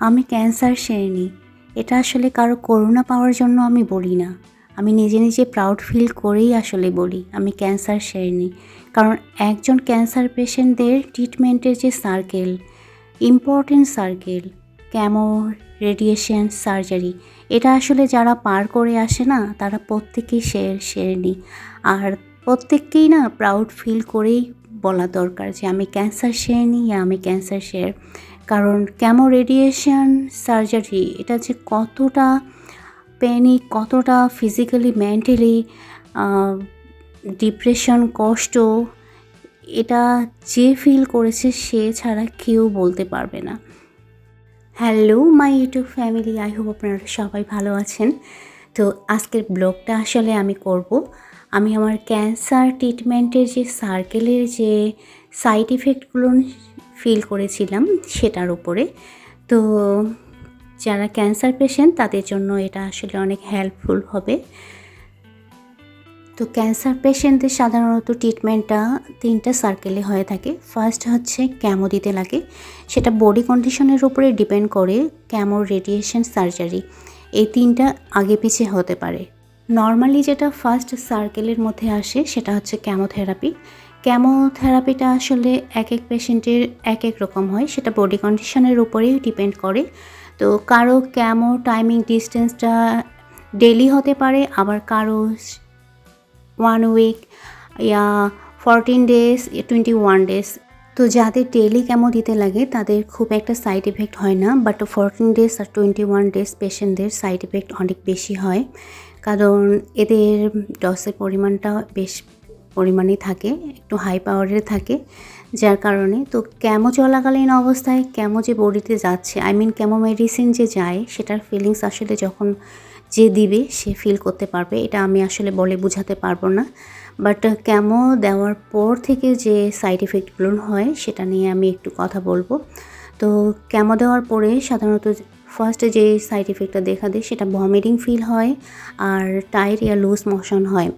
আমি ক্যান্সার সেরেনি এটা আসলে কারও করোনা পাওয়ার জন্য আমি বলি না। আমি নিজে নিজে প্রাউড ফিল করেই আসলে বলি, আমি ক্যান্সার সেরেনি কারণ একজন ক্যান্সার পেশেন্টদের ট্রিটমেন্টের যে circle important circle chemo radiation surgery এটা আসলে যারা পার করে আসে না, তারা প্রত্যেকেই শের সেরেনি আর প্রত্যেককেই না প্রাউড ফিল করেই বলা দরকার যে আমি ক্যান্সার সেরেনি আমি ক্যান্সার শেয়ার কারণ ক্যামো রেডিয়েশন সার্জারি এটা যে কতটা প্যানিক কতটা ফিজিক্যালি মেন্টালি ডিপ্রেশন কষ্ট, এটা যে ফিল করেছে সে ছাড়া কেউ বলতে পারবে না। Hello my YouTube family I hope আপনারা সবাই ভালো আছেন। তো আজকের ব্লগটা আসলে আমি করব। আমি আমার ক্যান্সার ট্রিটমেন্টের যে সার্কেলের যে সাইড ইফেক্টগুলো ফিল করেছিলাম সেটার উপরে। তো যারা ক্যান্সার পেশেন্ট তাদের জন্য এটা আসলে অনেক হেল্পফুল হবে। তো ক্যান্সার পেশেন্টদের সাধারণত ট্রিটমেন্টটা তিনটা সার্কেলে হয়ে থাকে। ফার্স্ট হচ্ছে ক্যামো দিতে লাগে। সেটা বডি কন্ডিশনের উপরে ডিপেন্ড করে ক্যামো রেডিয়েশন সার্জারি এই তিনটা আগে পিছে হতে পারে। নর্মালি যেটা ফার্স্ট সার্কেলের মধ্যে আসে, সেটা হচ্ছে ক্যামোথেরাপি ক্যামোথেরাপিটা আসলে এক এক পেশেন্টের এক এক রকম হয়। সেটা বডি কন্ডিশনের উপরেই ডিপেন্ড করে। তো কারও ক্যামো টাইমিং ডিস্টেন্সটা ডেলি হতে পারে, আবার কারও ওয়ান উইক ইয়া fourteen days twenty one days তো যাদের ডেলি কেমো দিতে লাগে, তাদের খুব একটা সাইড এফেক্ট হয় না। বাট ফোরটিন ডেজ আর টোয়েন্টি ওয়ান ডেজ পেশেন্টদের সাইড এফেক্ট অনেক বেশি হয়। কারণ এদের ডসের পরিমাণটা বেশ পরিমাণে থাকে, একটু হাই পাওয়ারের থাকে, যার কারণে তো ক্যামো চলাকালীন অবস্থায় ক্যামো যে বডিতে যাচ্ছে আই মিন ক্যামো মেডিসিন যে যায়, সেটার ফিলিংস আসলে যখন যে দিবে, সে ফিল করতে পারবে, এটা আমি আসলে বলে বোঝাতে পারব না। বাট ক্যামো দেওয়ার পর থেকে যে সাইড এফেক্টগুলো হয়, সেটা নিয়ে আমি একটু কথা বলব। তো ক্যামো দেওয়ার পরে সাধারণত ফার্স্টে যে সাইড এফেক্টটা দেখা দেয়, সেটা ভমিটিং ফিল হয়, আর টায়ারিয়া লুজ মোশন হয়।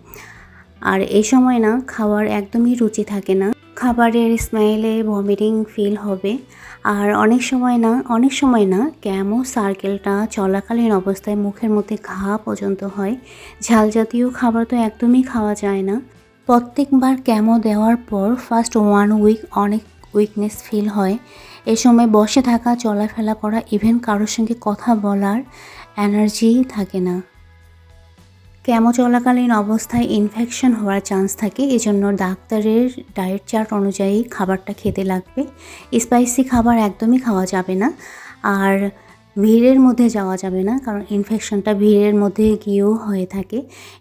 আর এই সময় না খাওয়ার একদমই রুচি থাকে না। খাবারের স্মেলে ভমিটিং ফিল হবে। আর অনেক সময় না, অনেক সময় না ক্যামো সার্কেলটা চলাকালীন অবস্থায় মুখের মধ্যে ঘা পর্যন্ত হয়। ঝাল জাতীয় খাবার তো একদমই খাওয়া যায় না। প্রত্যেকবার ক্যামো দেওয়ার পর ফার্স্ট ওয়ান উইক অনেক উইকনেস ফিল হয়। এ সময় বসে থাকা, চলাফেরা করা ইভেন কারোর সঙ্গে কথা বলার এনার্জি থাকে না। ক্যামো চলাকালীন অবস্থায় ইনফেকশন হওয়ার চান্স থাকে, এজন্য ডাক্তারের ডায়েট চার্ট অনুযায়ী খাবারটা খেতে লাগবে। স্পাইসি খাবার একদমই খাওয়া যাবে না, আর ভিড়ের মধ্যে যাওয়া যাবে না, কারণ ইনফেকশনটা ভিড়ের মধ্যে গিয়েও হয়ে থাকে।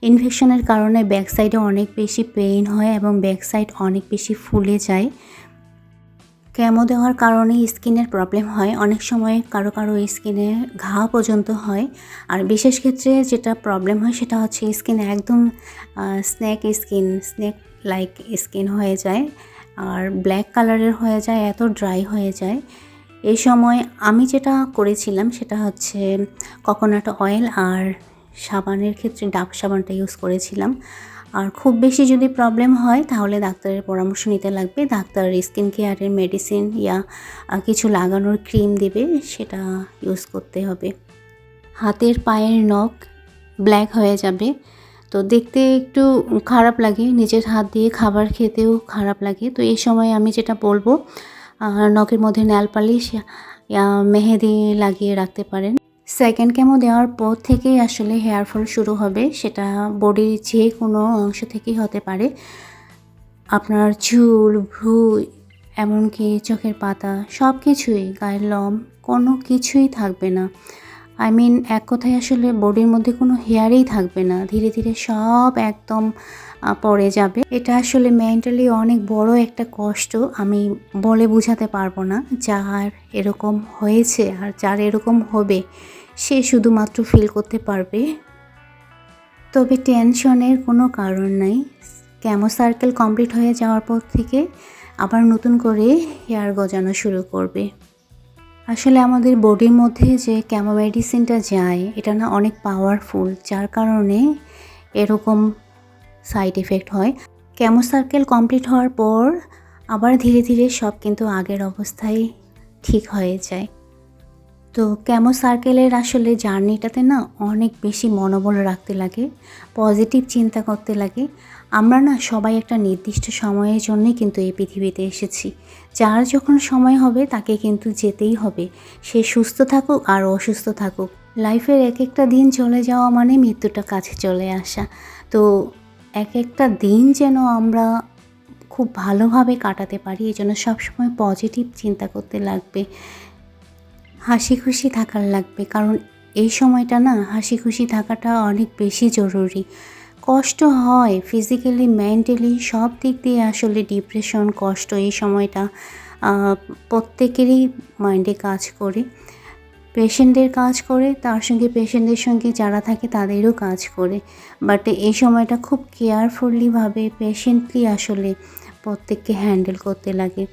ইনফেকশনের কারণে ব্যাক সাইডে অনেক বেশি পেইন হয় এবং ব্যাক সাইড অনেক বেশি ফুলে যায়। ক্যামো দেওয়ার কারণে স্কিনের প্রবলেম হয়। অনেক সময় কারও কারও স্কিনে ঘা পর্যন্ত হয়। আর বিশেষ ক্ষেত্রে যেটা প্রবলেম হয় সেটা হচ্ছে স্কিন একদম snake skin snake like skin হয়ে যায়। আর ব্ল্যাক কালারের হয়ে যায়, এত ড্রাই হয়ে যায়। এই সময় আমি যেটা করেছিলাম সেটা হচ্ছে কোকোনাট অয়েল আর সাবানের ক্ষেত্রে ডাব সাবানটা ইউজ করেছিলাম। আর খুব বেশি যদি প্রবলেম হয়, তাহলে ডাক্তারের পরামর্শ নিতে লাগবে। ডাক্তার স্কিন কেয়ারের মেডিসিন ইয়া কিছু লাগানোর ক্রিম দেবে, সেটা ইউজ করতে হবে। হাতের পায়ের নখ ব্ল্যাক হয়ে যাবে। তো দেখতে একটু খারাপ লাগে, নিজের হাত দিয়ে খাবার খেতেও খারাপ লাগে। তো এই সময় আমি যেটা বলব নখের মধ্যে ন্যাল পালিশ মেহেদি লাগিয়ে রাখতে পারেন। সেকেন্ড কেমো দেওয়ার পর থেকেই আসলে হেয়ার ফল শুরু হবে। সেটা বডির যে কোনো অংশ থেকেই হতে পারে। আপনার চুল, ভ্রু, এমনকি চোখের পাতা সব কিছুই গায়ের লম, কোনো কিছুই থাকবে না। আই মিন এক কথায় আসলে বডির মধ্যে কোনো হেয়ারই থাকবে না। ধীরে ধীরে সব একদম পড়ে যাবে। এটা আসলে মেন্টালি অনেক বড় একটা কষ্ট। আমি বলে বোঝাতে পারব না যার এরকম হয়েছে আর যার এরকম হবে। সে শুধুমাত্র ফিল করতে পারবে। তবে টেনশনের কোনো কারণ নাই। ক্যামো সার্কেল কমপ্লিট হয়ে যাওয়ার পর থেকে আবার নতুন করে হেয়ার গজানো শুরু করবে। আসলে আমাদের বডির মধ্যে যে ক্যামো মেডিসিনটা যায়, এটা না অনেক পাওয়ারফুল যার কারণে এরকম সাইড এফেক্ট হয়। ক্যামো সার্কেল কমপ্লিট হওয়ার পর আবার ধীরে ধীরে সব কিন্তু আগের অবস্থায় ঠিক হয়ে যায়। তো ক্যামো সার্কেলের আসলে জার্নিটাতে না অনেক বেশি মনোবল রাখতে লাগে, পজিটিভ চিন্তা করতে লাগে। আমরা না সবাই একটা নির্দিষ্ট সময়ের জন্যই কিন্তু এই পৃথিবীতে এসেছি। যার যখন সময় হবে তাকে কিন্তু যেতেই হবে। সে সুস্থ থাকুক আর অসুস্থ থাকুক। লাইফের এক একটা দিন চলে যাওয়া মানে মৃত্যুটা কাছে চলে আসা। তো এক একটা দিন যেন আমরা খুব ভালোভাবে কাটাতে পারি, এই জন্য সবসময় পজিটিভ চিন্তা করতে লাগবে। হাসি খুশি থাকার লাগবে, কারণ এই সময়টা না হাসি খুশি থাকাটা অনেক বেশি জরুরি। কষ্ট হয় ফিজিক্যালি মেন্টালি সব দিক দিয়ে আসলে ডিপ্রেশন কষ্ট এই সময়টা প্রত্যেকেরই মাইন্ডে কাজ করে। পেশেন্টদের কাজ করে, তার সঙ্গে পেশেন্টদের সঙ্গে যারা থাকে তাদেরও কাজ করে। বাট এই সময়টা খুব কেয়ারফুলিভাবে পেশেন্টলি আসলে প্রত্যেককে হ্যান্ডেল করতে লাগে।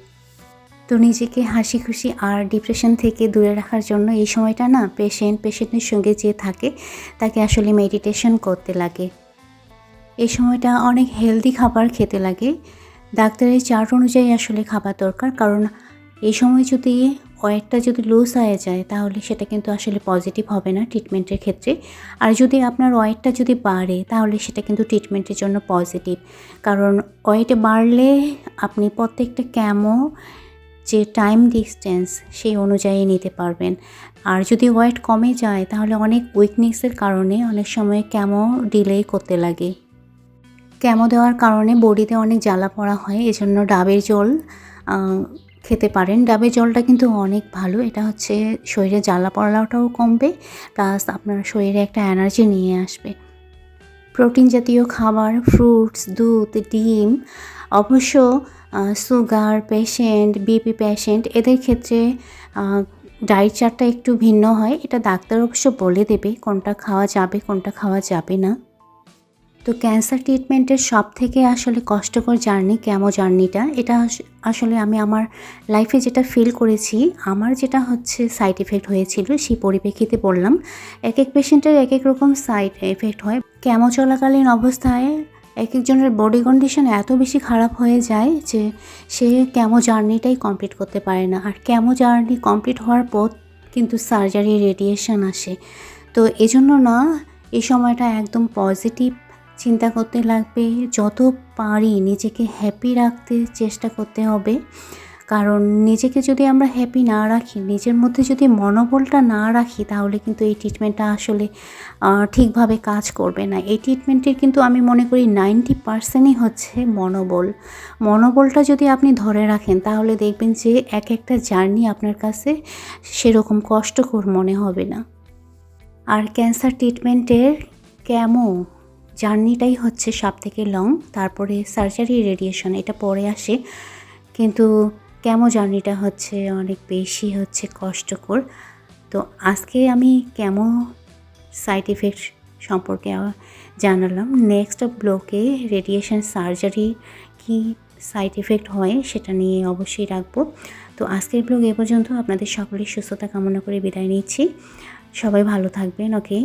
তো নিজেকে হাসি খুশি আর ডিপ্রেশন থেকে দূরে রাখার জন্য এই সময়টা না পেশেন্ট পেশেন্টের সঙ্গে যে থাকে, তাকে আসলে মেডিটেশন করতে লাগে। এই সময়টা অনেক হেলদি খাবার খেতে লাগে। ডাক্তারের চার্ট অনুযায়ী আসলে খাবার দরকার, কারণ এই সময় যদি ওয়েটটা যদি লুজ হয়ে যায়, তাহলে সেটা কিন্তু আসলে পজিটিভ হবে না ট্রিটমেন্টের ক্ষেত্রে। আর যদি আপনার ওয়েটটা যদি বাড়ে, তাহলে সেটা কিন্তু ট্রিটমেন্টের জন্য পজিটিভ কারণ ওয়েট বাড়লে আপনি প্রত্যেকটা ক্যামো যে টাইম ডিস্টেন্স সেই অনুযায়ী নিতে পারবেন। আর যদি ওয়েট কমে যায়, তাহলে অনেক উইকনেসের কারণে অনেক সময় ক্যামো ডিলে করতে লাগে। ক্যামো দেওয়ার কারণে বডিতে অনেক জ্বালা পড়া হয়, এজন্য ডাবের জল খেতে পারেন। ডাবের জলটা কিন্তু অনেক ভালো, এটা হচ্ছে শরীরে জ্বালা পড়াটাও কমবে প্লাস আপনার শরীরে একটা এনার্জি নিয়ে আসবে। প্রোটিন জাতীয় খাবার ফ্রুটস দুধ, ডিম, অবশ্য সুগার পেশেন্ট বিপি পেশেন্ট এদের ক্ষেত্রে ডায়েট চার্টটা একটু ভিন্ন হয়। এটা ডাক্তার অবশ্য বলে দেবে কোনটা খাওয়া যাবে, কোনটা খাওয়া যাবে না। তো ক্যান্সার ট্রিটমেন্টের সব থেকে আসলে কষ্টকর জার্নি ক্যামো জার্নিটা এটা আসলে আমি আমার লাইফে যেটা ফিল করেছি, আমার যেটা হচ্ছে সাইড এফেক্ট হয়েছিল সেই পরিপ্রেক্ষিতে বললাম। এক এক পেশেন্টের এক এক রকম সাইড এফেক্ট হয়। ক্যামো চলাকালীন অবস্থায় এক একজনের বডি কন্ডিশন এত বেশি খারাপ হয়ে যায় যে সে ক্যামো জার্নিটাই কমপ্লিট করতে পারে না। আর ক্যামো জার্নি কমপ্লিট হওয়ার পর কিন্তু সার্জারি রেডিয়েশন আসে। তো এজন্য না, এই সময়টা একদম পজিটিভ চিন্তা করতে লাগবে। যত পারি নিজেকে হ্যাপি রাখতে চেষ্টা করতে হবে। কারণ নিজেকে যদি আমরা হ্যাপি না রাখি, নিজের মধ্যে যদি মনোবলটা না রাখি, তাহলে কিন্তু এই ট্রিটমেন্টটা আসলে ঠিকভাবে কাজ করবে না। এই ট্রিটমেন্টের কিন্তু আমি মনে করি নাইনটি পার্সেন্টই হচ্ছে মনোবল। মনোবলটা যদি আপনি ধরে রাখেন, তাহলে দেখবেন যে এক একটা জার্নি আপনার কাছে সেরকম কষ্টকর মনে হবে না। আর ক্যান্সার ট্রিটমেন্টের কেমো জার্নিটাই হচ্ছে সব থেকে লং তারপরে সার্জারি রেডিয়েশন এটা পরে আসে। কিন্তু কেমো জার্নিটা হচ্ছে, অনেক বেশি হচ্ছে কষ্টকর। তো আজকে আমি কেমো সাইড এফেক্ট সম্পর্কে জানালাম। নেক্সট ব্লকে রেডিয়েশন সার্জারি কি সাইড এফেক্ট হয় সেটা নিয়ে অবশ্যই রাখব। তো আজকের ব্লগ এ পর্যন্ত আপনাদের সকলের সুস্থতা কামনা করে বিদায় নিচ্ছি। সবাই ভালো থাকবেন ওকে